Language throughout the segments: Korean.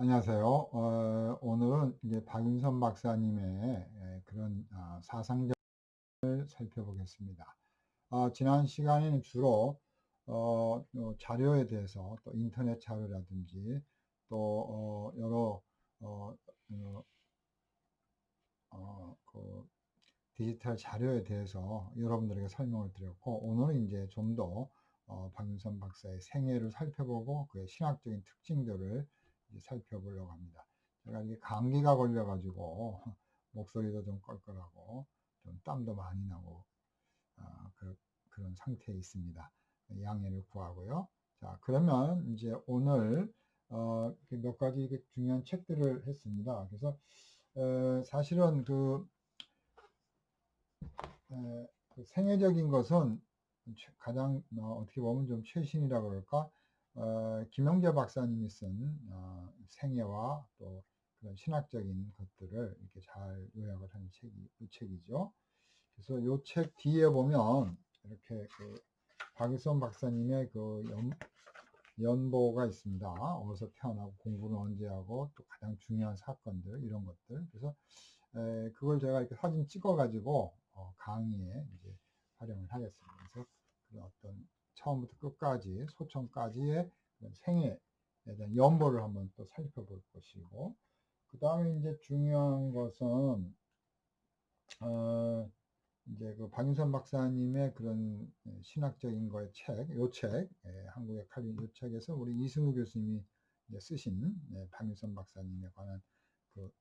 안녕하세요. 어, 오늘은 이제 박윤선 박사님의 예, 그런 아, 사상점을 살펴보겠습니다. 아, 지난 시간에는 주로 어, 어, 자료에 대해서 또 인터넷 자료라든지 또 어, 여러 어, 어, 어, 그 디지털 자료에 대해서 여러분들에게 설명을 드렸고 오늘은 이제 좀더 어, 박윤선 박사의 생애를 살펴보고 그의 신학적인 특징들을 살펴보려고 합니다. 제가 이게 감기가 걸려가지고 목소리도 좀 껄껄하고 좀 땀도 많이 나고 어, 그, 그런 상태에 있습니다. 양해를 구하고요. 자 그러면 이제 오늘 어, 몇 가지 중요한 책들을 했습니다. 그래서 어, 사실은 그, 에, 그 생애적인 것은 가장 어, 떻게 보면 좀 최신이라 그럴까 어, 김영재 박사님이 쓴 어, 생애와 또 그런 신학적인 것들을 이렇게 잘 요약을 하는 책이 이 책이죠. 그래서 이 책 뒤에 보면 이렇게 그 박일선 박사님의 그 연, 연보가 있습니다. 어디서 태어나고 공부는 언제 하고 또 가장 중요한 사건들 이런 것들. 그래서 에, 그걸 제가 이렇게 사진 찍어 가지고 어, 강의에 이제 활용을 하겠습니다. 그래서 그 어떤 처음부터 끝까지 소청까지의 생애에 대한 연보를 한번 또 살펴볼 것이고 그 다음에 이제 중요한 것은 어 이제 그 박윤선 박사님의 그런 신학적인 거의 책, 요 책, 예, 한국의 칼빈 요 책에서 우리 이승우 교수님이 쓰신 예, 박윤선 박사님에 관한 그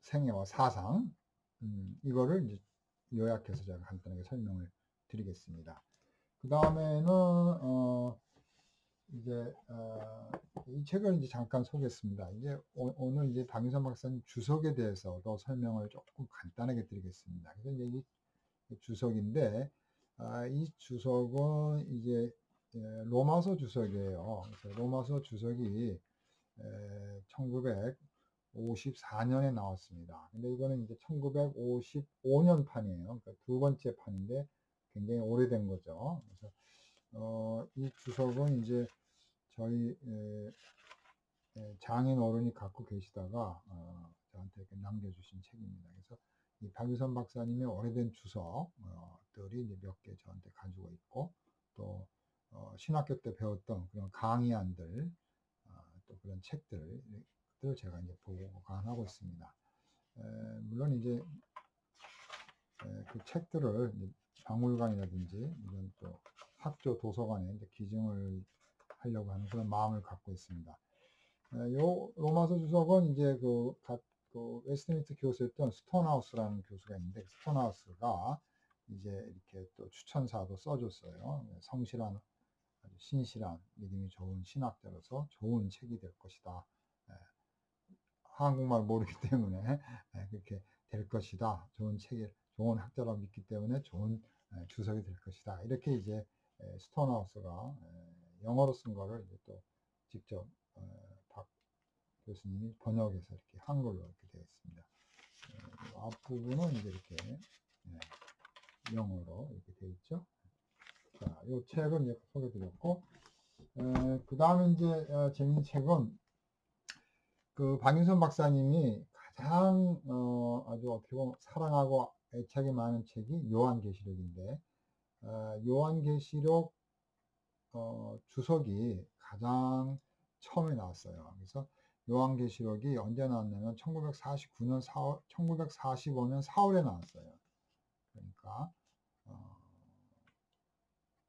생애와 사상, 음, 이거를 이제 요약해서 제가 간단하게 설명을 드리겠습니다. 그 다음에는 어 이제 어, 이 책을 이제 잠깐 소개했습니다. 이제 오, 늘 이제 박윤선 박사님 주석에 대해서도 설명을 조금 간단하게 드리겠습니다. 그래서 이제 이 주석인데 아, 이 주석은 이제 예, 로마서 주석이에요. 로마서 주석이 1954년에 나왔습니다. 근데 이거는 이제 1955년 판이에요. 그러니까 두 번째 판인데 굉장히 오래된 거죠. 그래서 어, 이 주석은 이제 저희 장인 어른이 갖고 계시다가 어, 저한테 이렇게 남겨주신 책입니다. 그래서 이 박유선 박사님의 오래된 주석들이 이제 몇 개 저한테 가지고 있고 또 어, 신학교 때 배웠던 그런 강의안들 어, 또 그런 책들을 제가 이제 보관하고 있습니다. 에, 물론 이제 에, 그 책들을 박물관이라든지 이런 또 학교 도서관에 기증을 하려고 하는 그런 마음을 갖고 있습니다. 요 로마서 주석은 이제 그, 그 웨스트민스터 교수였던 스톤하우스라는 교수가 있는데 그 스톤하우스가 이제 이렇게 또 추천사도 써줬어요. 성실한 아주 신실한 믿음이 좋은 신학자로서 좋은 책이 될 것이다. 한국말 모르기 때문에 그렇게 될 것이다. 좋은 책이 좋은 학자라고 믿기 때문에 좋은 주석이 될 것이다. 이렇게 이제 스톤하우스가 영어로 쓴 거를 이제 또 직접 박 교수님이 번역해서 이렇게 한글로 이렇게 되어 있습니다. 앞부분은 이제 이렇게 영어로 이렇게 되어 있죠. 자, 이 책은 이제 소개드렸고, 그 다음에 이제 어, 재밌는 책은 그 박윤선 박사님이 가장 어, 아주 어떻게 보면 사랑하고 애착이 많은 책이 요한계시록인데 어, 요한계시록 어, 주석이 가장 처음에 나왔어요. 그래서 요한계시록이 언제 나왔냐면 1949년 4월, 1945년 4월에 나왔어요. 그러니까 어,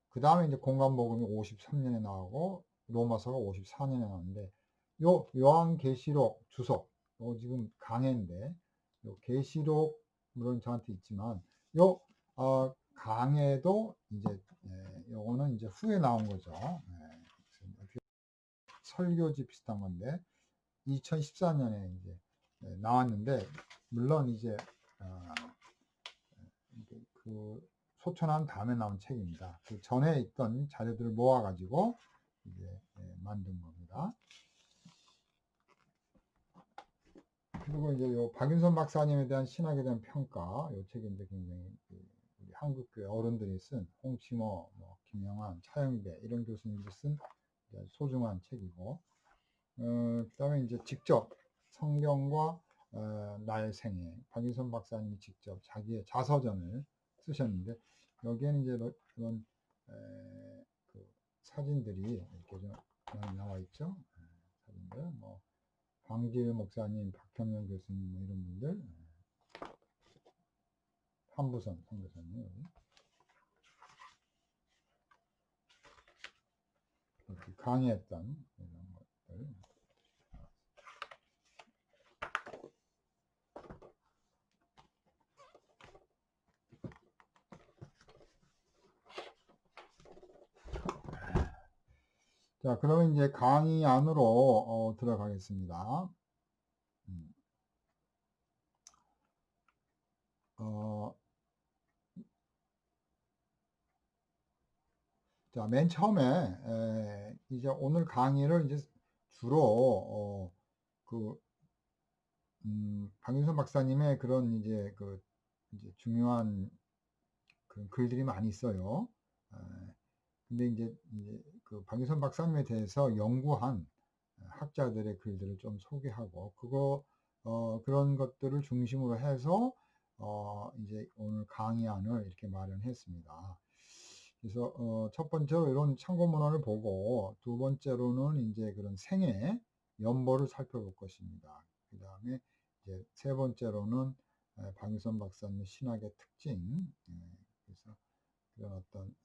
그 다음에 이제 공간복음이 53년에 나오고 로마서가 54년에 나왔는데 요 요한계시록 주석 요 지금 강해인데 요 계시록 물론 저한테 있지만 요 어, 강해도 이제 예, 요거는 이제 후에 나온 거죠. 예, 설교지 비슷한 건데 2014년에 이제 예, 나왔는데 물론 이제 어, 그 소천한 다음에 나온 책입니다. 그 전에 있던 자료들을 모아가지고 이제 예, 만든 겁니다. 그리고 이제 요 박윤선 박사님에 대한 신학에 대한 평가, 요 책이 이제 굉장히 그 우리 한국교회 어른들이 쓴 홍치모, 뭐 김영환, 차영배 이런 교수님들이 쓴 소중한 책이고, 어, 그다음에 이제 직접 성경과 어, 나의 생애 박유선 박사님이 직접 자기의 자서전을 쓰셨는데 여기에는 이제 뭐 그런 에, 그 사진들이 이렇게 좀 나와 있죠. 에, 사진들 뭐 황길 목사님, 박현명 교수님 뭐 이런 분들 에, 한부선 선교사님 여기. 이렇게 강의했던 이런 것들 자, 그러면 이제 강의 안으로 어, 들어가겠습니다. 음. 어, 자, 맨 처음에 에, 이제 오늘 강의를 이제 주로 어, 그 음, 박윤선 박사님의 그런 이제 그 이제 중요한 그런 글들이 많이 있어요. 에, 근데 이제, 이제 그 박유선 박사님에 대해서 연구한 학자들의 글들을 좀 소개하고 그거 어, 그런 것들을 중심으로 해서 어, 이제 오늘 강의안을 이렇게 마련했습니다. 그래서 어, 첫 번째로 이런 참고 문헌을 보고 두 번째로는 이제 그런 생애 연보를 살펴볼 것입니다. 그 다음에 이제 세 번째로는 박유선 박사님의 신학의 특징, 예, 그래서 그런 어떤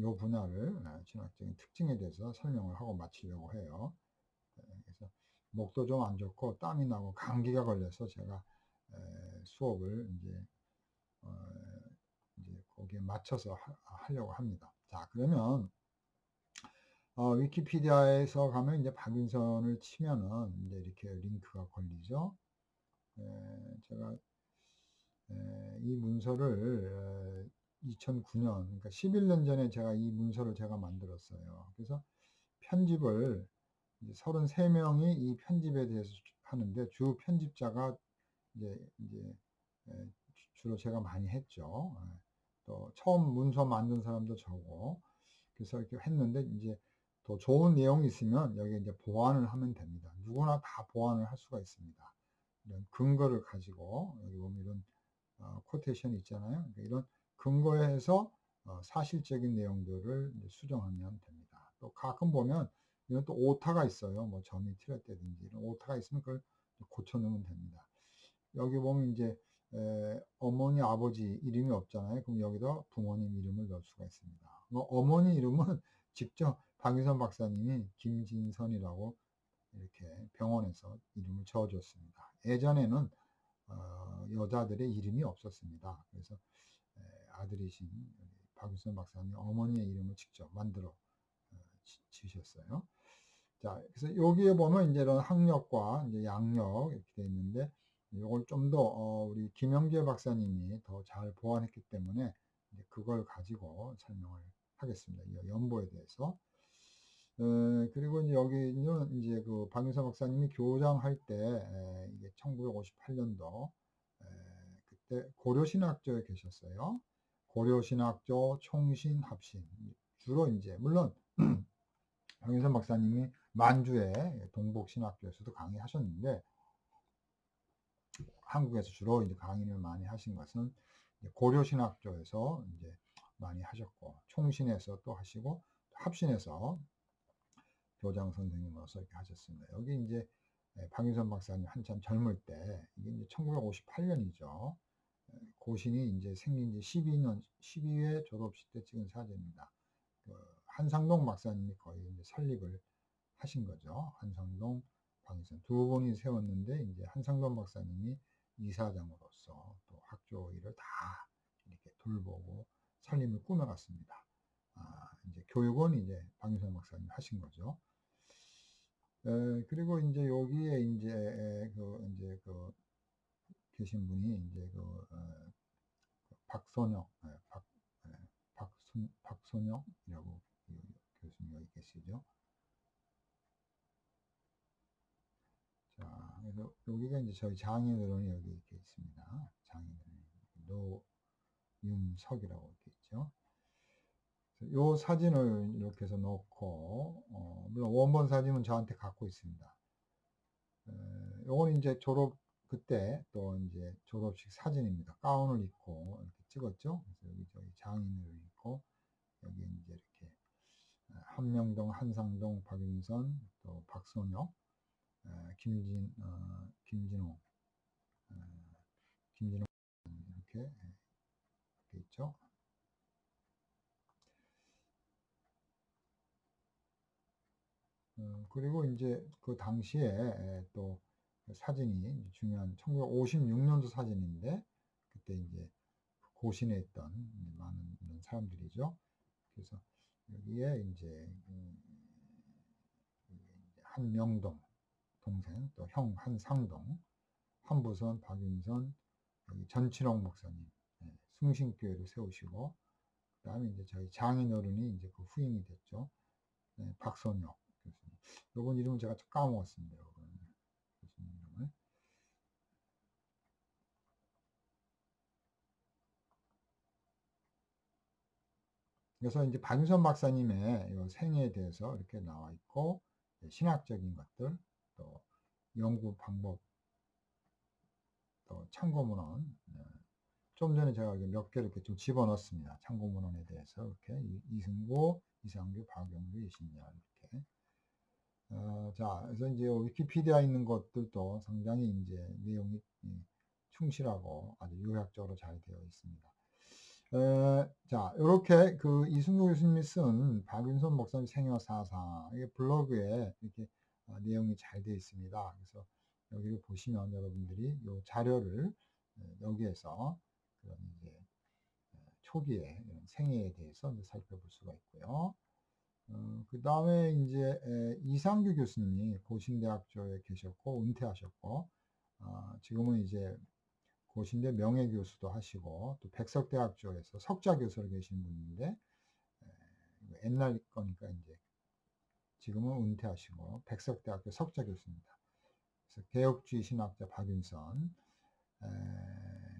이 분야를 진학적인 특징에 대해서 설명을 하고 마치려고 해요. 네, 그래서 목도 좀 안 좋고 땀이 나고 감기가 걸려서 제가 수업을 이제 어, 이제 거기에 맞춰서 하, 려고 합니다. 자 그러면 어, 위키피디아에서 가면 이제 박윤선을 치면은 이제 이렇게 링크가 걸리죠. 에, 제가 에, 이 문서를 2009년, 그러니까 11년 전에 제가 이 문서를 제가 만들었어요. 그래서 편집을 33명이 이 편집에 대해서 하는데 주 편집자가 이제, 이제 주로 제가 많이 했죠. 예. 또 처음 문서 만든 사람도 저고 그래서 이렇게 했는데 이제 더 좋은 내용이 있으면 여기 이제 보완을 하면 됩니다. 누구나 다 보완을 할 수가 있습니다. 이런 근거를 가지고 여기 보면 이런 어, 코테이션이 있잖아요. 그러니까 이런 근거에 해서 어, 사실적인 내용들을 수정하면 됩니다. 또 가끔 보면 이런 또 오타가 있어요. 뭐 점이 틀렸다든지 이런 오타가 있으면 그걸 고쳐넣으면 됩니다. 여기 보면 이제 에, 어머니 아버지 이름이 없잖아요. 그럼 여기다 부모님 이름을 넣을 수가 있습니다. 뭐 어머니 이름은 직접 박유선 박사님이 김진선이라고 이렇게 병원에서 이름을 지어줬습니다. 예전에는 어, 여자들의 이름이 없었습니다. 그래서 아들이신 박유선 박사님 어머니의 이름을 직접 만들어 어, 지으셨어요. 자, 그래서 여기에 보면 이제 이런 학력과 이제 양력 이렇게 돼 있는데 이걸 좀더 어, 우리 김영재 박사님이 더 잘 보완했기 때문에 그걸 가지고 설명을 하겠습니다. 이 연보에 대해서. 에, 그리고 이제 여기는 이제 그 박유선 박사님이 교장할 때 에, 이게 1958년도 에, 그때 고려신학교에 계셨어요. 고려신학교 총신 합신 주로 이제 물론 황윤선 박사님이 만주의 동복신학교에서도 강의하셨는데 한국에서 주로 이제 강의를 많이 하신 것은 고려신학교에서 이제 많이 하셨고 총신에서 또 하시고 합신에서 교장 선생님으로서 이렇게 하셨습니다. 여기 이제 박윤선 박사님 한참 젊을 때 이게 이제 1958년이죠. 고신이 이제 생긴 지 12년, 12회 졸업식 때 찍은 사진입니다. 그 한상동 박사님이 거의 이제 설립을 하신 거죠. 한상동, 방위선 두 분이 세웠는데 이제 한상동 박사님이 이사장으로서 또 학교 일을 다 이렇게 돌보고 설립을 꾸며갔습니다. 아, 이제 교육은 이제 방위선 박사님 하신 거죠. 에, 그리고 이제 여기에 이제 그 이제 그 계신 분이 이제 그 어, 박선영, 네, 박, 네, 박순, 박선영이라고 교수님 여기 계시죠. 자, 그래서 여기가 이제 저희 장인어른이 여기 이렇게 있습니다. 장인어른 노윤석이라고 이렇게 있죠. 요 사진을 이렇게 해서 넣고 어, 물론 원본 사진은 저한테 갖고 있습니다. 에, 요건 이제 졸업 그때 또 이제 졸업식 사진입니다. 가운을 입고 이렇게 찍었죠. 그래서 여기 저기 장인을 입고 여기 이제 이렇게 한명동, 한상동, 박윤선, 또 박선혁, 에, 김진, 어, 김진호, 에, 김진호 이렇게 이렇게 있죠. 어, 그리고 이제 그 당시에 에, 또 사진이 중요한 1956년도 사진인데 그때 이제 고신에 있던 많은 사람들이죠. 그래서 여기에 이제 음, 한명동 동생 또 형 한상동 한부선 박윤선 전치롱 목사님 네, 숭신교회를 세우시고 그다음에 이제 저희 장인어른이 이제 그 후임이 됐죠. 네, 박선혁 교수님. 요번 이름은 제가 까먹었습니다. 요번 교수님 이름을. 그래서 이제 박윤선 박사님의 요 생애에 대해서 이렇게 나와 있고 신학적인 것들 또 연구 방법 또 참고문헌 네. 좀 전에 제가 몇 개 이렇게 좀 집어넣었습니다. 참고문헌에 대해서 이렇게 이승구, 이상규, 박영규, 이신열 이렇게 어, 자 그래서 이제 위키피디아 있는 것들도 상당히 이제 내용이 충실하고 아주 요약적으로 잘 되어 있습니다. 에, 자, 이렇게 그 이승구 교수님이 쓴 박윤선 목사님 생애와 사상, 이게 블로그에 이렇게 어, 내용이 잘 되어 있습니다. 그래서 여기를 보시면 여러분들이 이 자료를 여기에서 그런 이제 초기에 생애에 대해서 이제 살펴볼 수가 있고요. 어, 그 다음에 이제 이상규 교수님이 고신대학교에 계셨고 은퇴하셨고 어, 지금은 이제 고신대 명예 교수도 하시고 또 백석대학교에서 석자교수로 계신 분인데 옛날 거니까 이제 지금은 은퇴하시고 백석대학교 석자교수입니다. 그래서 개혁주의 신학자 박윤선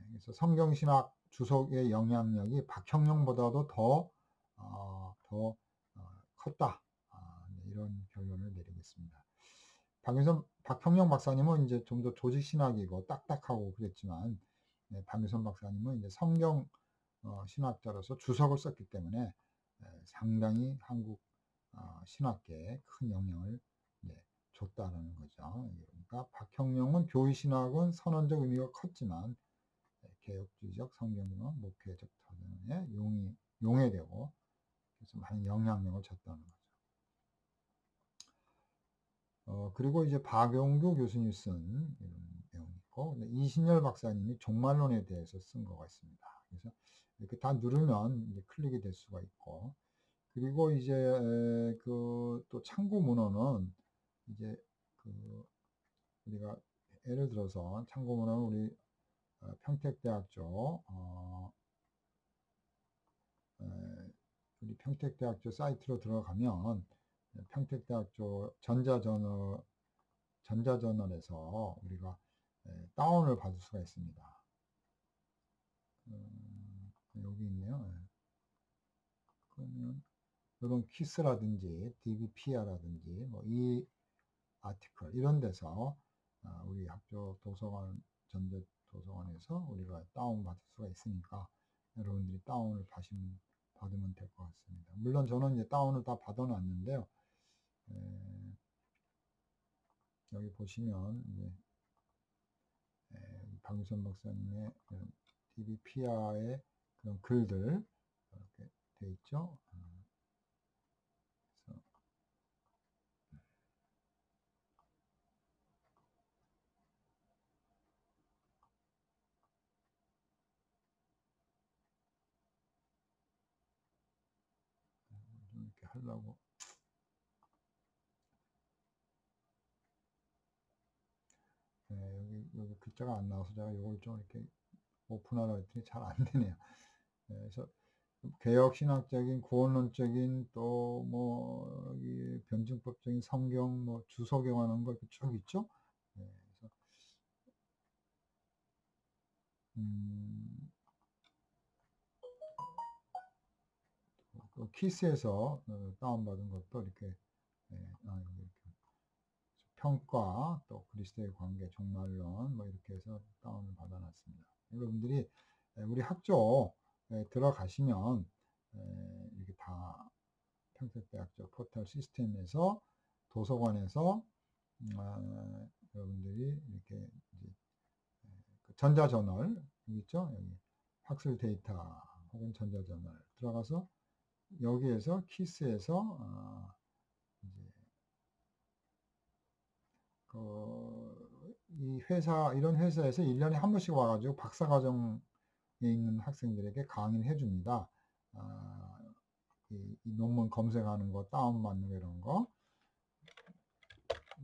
그래서 성경신학 주석의 영향력이 박형룡보다도 더, 어, 더 어, 컸다. 아, 네, 이런 결론을 내리겠습니다. 박윤선, 박형룡 박사님은 이제 좀 더 조직신학이고 딱딱하고 그랬지만 네, 박윤선 박사님은 이제 성경 어, 신학자로서 주석을 썼기 때문에 상당히 한국 신학계에 큰 영향을 네, 줬다라는 거죠. 그러니까 박형룡은 교회 신학은 선언적 의미가 컸지만 개혁주의적 성경론, 목회적 터전에 용이, 용해되고 그래서 많은 영향력을 줬다는 거죠. 어, 그리고 이제 박용규 교수님이 쓴 이런 있고 이신열 박사님이 종말론에 대해서 쓴 거가 있습니다. 그래서 이렇게 다 누르면 클릭이 될 수가 있고 그리고 이제 그또 참고 문헌은 이제 그 우리가 예를 들어서 참고 문헌은 우리 어, 평택대학교 어, 우리 평택대학교 사이트로 들어가면 평택대학교 전자저널 전자저널에서 우리가 다운을 받을 수가 있습니다. 음, 여기 있네요. 그러면 이런 키스라든지 DBPR라든지 뭐 이 아티클 이런 데서 아, 우리 학교 도서관 전자 도서관에서 우리가 다운 받을 수가 있으니까 여러분들이 다운을 받으면, 받으면 될 것 같습니다. 물론 저는 이제 다운을 다 받아놨는데요. 에, 여기 보시면 박유선 박사님의 DBPR의 그런 글들 이렇게 돼 있죠. 어, 하려고 네, 여기, 글자가 안 나와서 제가 이걸 좀 이렇게 오픈하라 했더니 잘 안 되네요. 네, 그래서 개혁 신학적인 구원론적인 또 뭐 변증법적인 성경 뭐 주석에 관한 거 이렇게 쭉 있죠. 네, 그래서 음, 또 키스에서 어, 다운받은 것도 이렇게 예, 아, 이렇게 평가 또 그리스도의 관계 종말론 뭐 이렇게 해서 다운을 받아놨습니다. 여러분들이 예, 우리 학교에 들어가시면 예, 이렇게 다 평택대학교 포털 시스템에서 도서관에서 음, 아, 여러분들이 이렇게 그 전자저널 여기 있죠? 여기 학술 데이터 혹은 전자저널 들어가서 여기에서 키스에서 어, 이제 그이 회사 이런 회사에서 1년에 한 번씩 와가지고 박사 과정에 있는 학생들에게 강의를 해줍니다. 아, 이, 이 논문 검색하는 거 다운받는 거 이런 거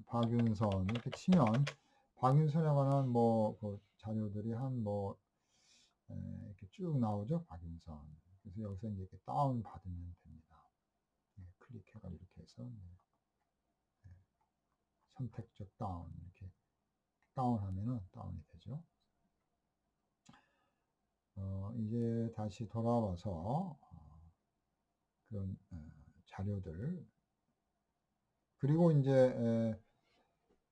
박윤선 이렇게 치면 박윤선에 관한 뭐 그 자료들이 한뭐 이렇게 쭉 나오죠 박윤선 그래서 여기서 이제 이렇게 다운 받으면 됩니다. 네, 클릭해가 이렇게 해서 네. 네. 선택적 다운 이렇게 다운하면은 다운이 되죠. 어, 이제 다시 돌아와서 어, 그런 어, 자료들 그리고 이제 에,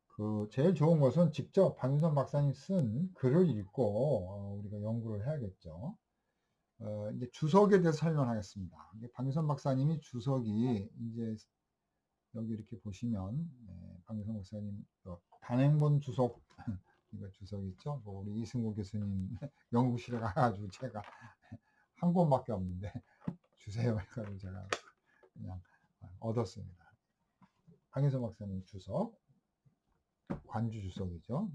그 제일 좋은 것은 직접 박윤선 박사님 쓴 글을 읽고 어, 우리가 연구를 해야겠죠. 어, 이제 주석에 대해서 설명하겠습니다. 박유선 박사님이 주석이 이제 여기 이렇게 보시면 네, 박유선 박사님 단행본 주석 이거 주석 있죠? 뭐 우리 이승구 교수님 연구실에 가가지고 제가 한 권밖에 없는데 주세요 해가지고 제가 그냥 얻었습니다. 박유선 박사님 주석 관주 주석이죠.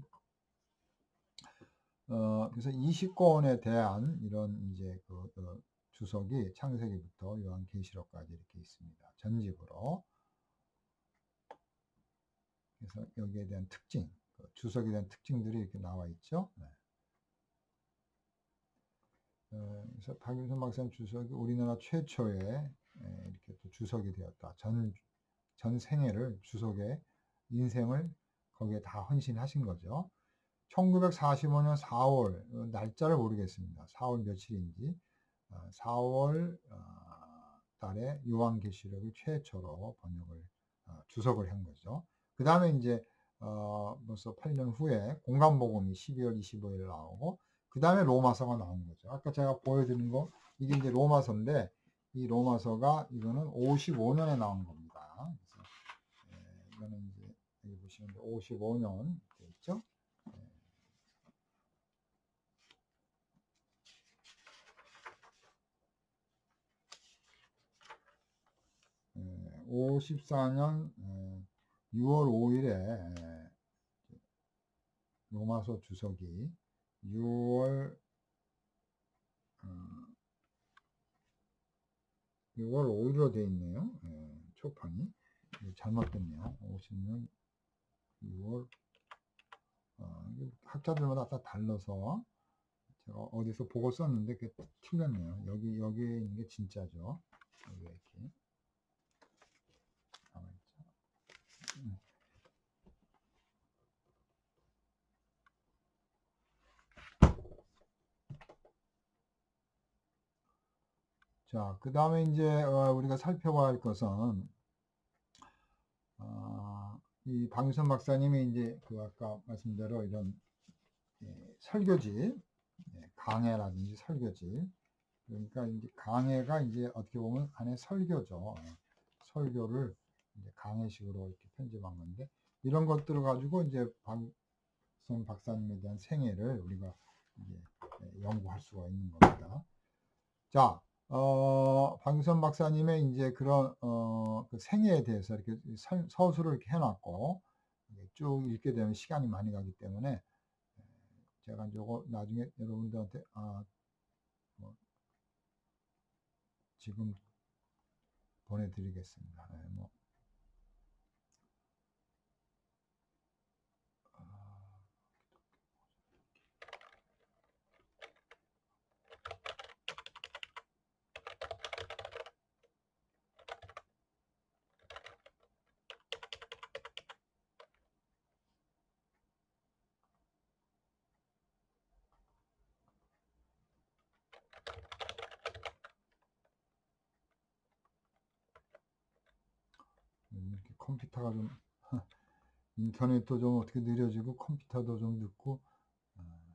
어, 그래서 20권에 대한 이런 이제 그 어, 주석이 창세기부터 요한계시록까지 이렇게 있습니다. 전집으로. 그래서 여기에 대한 특징, 그 주석에 대한 특징들이 이렇게 나와 있죠. 네. 어, 그래서 박윤선 박사님 주석이 우리나라 최초의 예, 이렇게 또 주석이 되었다. 전, 전 생애를 주석에 인생을 거기에 다 헌신하신 거죠. 1945년 4월 어, 날짜를 모르겠습니다. 4월 며칠인지 4월 어, 어, 달에 요한계시록을 최초로 번역을 주석을 한 거죠. 그 다음에 이제 벌써 8년 후에 공간복음이 12월 25일 나오고 그 다음에 로마서가 나온 거죠. 아까 제가 보여드린 거 이게 이제 로마서인데 이 로마서가 이거는 55년에 나온 겁니다. 예, 이거는 이제 여기 보시면 55년 있죠. 54년 6월 5일에 로마서 주석이 6월 6월 5일로 되어 있네요. 초판이 잘못됐네요. 50년 6월 학자들마다 다 달라서 제가 어디서 보고 썼는데 그게 틀렸네요. 여기 여기에 있는 게 진짜죠. 여기 이렇게 자, 그 다음에 이제 어, 우리가 살펴봐야 할 것은 어, 이 방유선 박사님이 이제 그 아까 말씀대로 이런 예, 설교집, 예, 강해라든지 설교집, 그러니까 이제 강해가 이제 어떻게 보면 안에 설교죠. 설교를 이제 강해식으로 이렇게 편집한 건데 이런 것들을 가지고 이제 박선 박사님에 대한 생애를 우리가 이제 예, 연구할 수가 있는 겁니다. 자, 어, 박유선 박사님의 이제 그런 어, 그 생애에 대해서 이렇게 서술을 이렇게 해놨고 쭉 읽게 되면 시간이 많이 가기 때문에 제가 이거 나중에 여러분들한테 아, 뭐 지금 보내드리겠습니다. 네, 뭐 컴퓨터가 좀 인터넷도 좀 어떻게 느려지고 컴퓨터도 좀 늦고 어,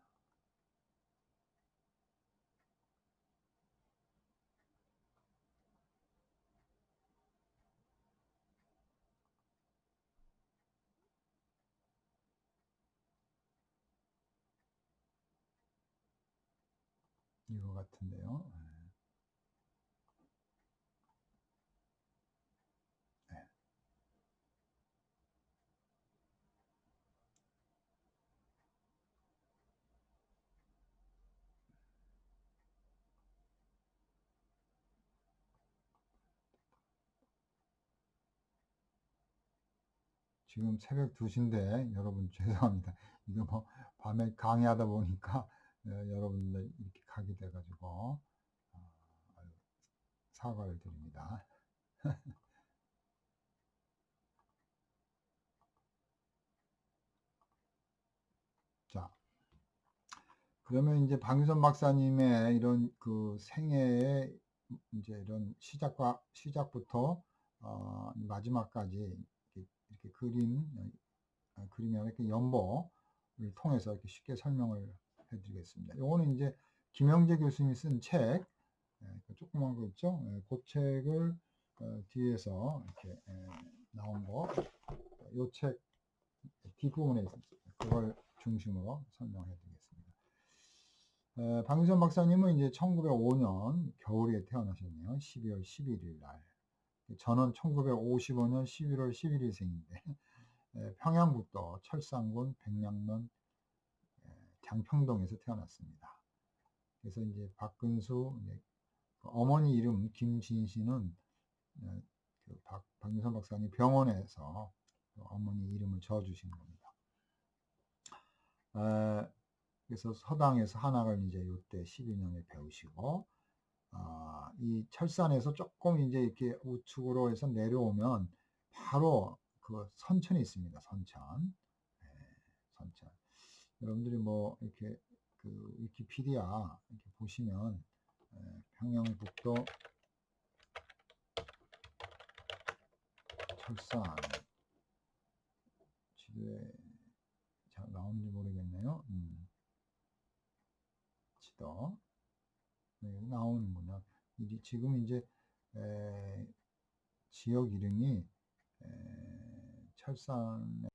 이거 같은데요. 지금 새벽 2시인데 여러분 죄송합니다. 이거 뭐 밤에 강의하다 보니까 어, 여러분들 이렇게 가게 돼 가지고 어, 사과를 드립니다. 자, 그러면 이제 방유선 박사님의 이런 그 생애의 이제 이런 시작과 시작부터 어, 마지막까지 이렇게, 그림 어, 그림이 아니라 이렇게 연보를 통해서 이렇게 쉽게 설명을 해드리겠습니다. 요거는 이제 김영재 교수님이 쓴 책, 예, 그 조그만 거 있죠? 예, 그 책을 어, 뒤에서 이렇게 예, 나온 거, 요 책 뒷부분에 있습니다. 그걸 중심으로 설명해 드리겠습니다. 에, 방유선 박사님은 이제 1905년 겨울에 태어나셨네요. 12월 11일 날. 저는 1955년 11월 11일생인데 평양북도 철산군 백량면 장평동에서 태어났습니다. 그래서 이제 박근수 그 어머니 이름 김진 씨는 그 박, 박유선 박사님 병원에서 그 어머니 이름을 지어주신 겁니다. 에, 그래서 서당에서 한학을 이제 이때 12년에 배우시고 아, 이 철산에서 조금 이제 이렇게 우측으로 해서 내려오면 바로 그 선천이 있습니다. 선천. 네, 선천. 여러분들이 뭐 이렇게 그 위키피디아 이렇게 보시면 에, 평양북도 철산 지도에 잘 나오는지 모르겠네요. 음. 지도 네, 나오는군요. 지금 이제 에, 지역 이름이 에, 철산에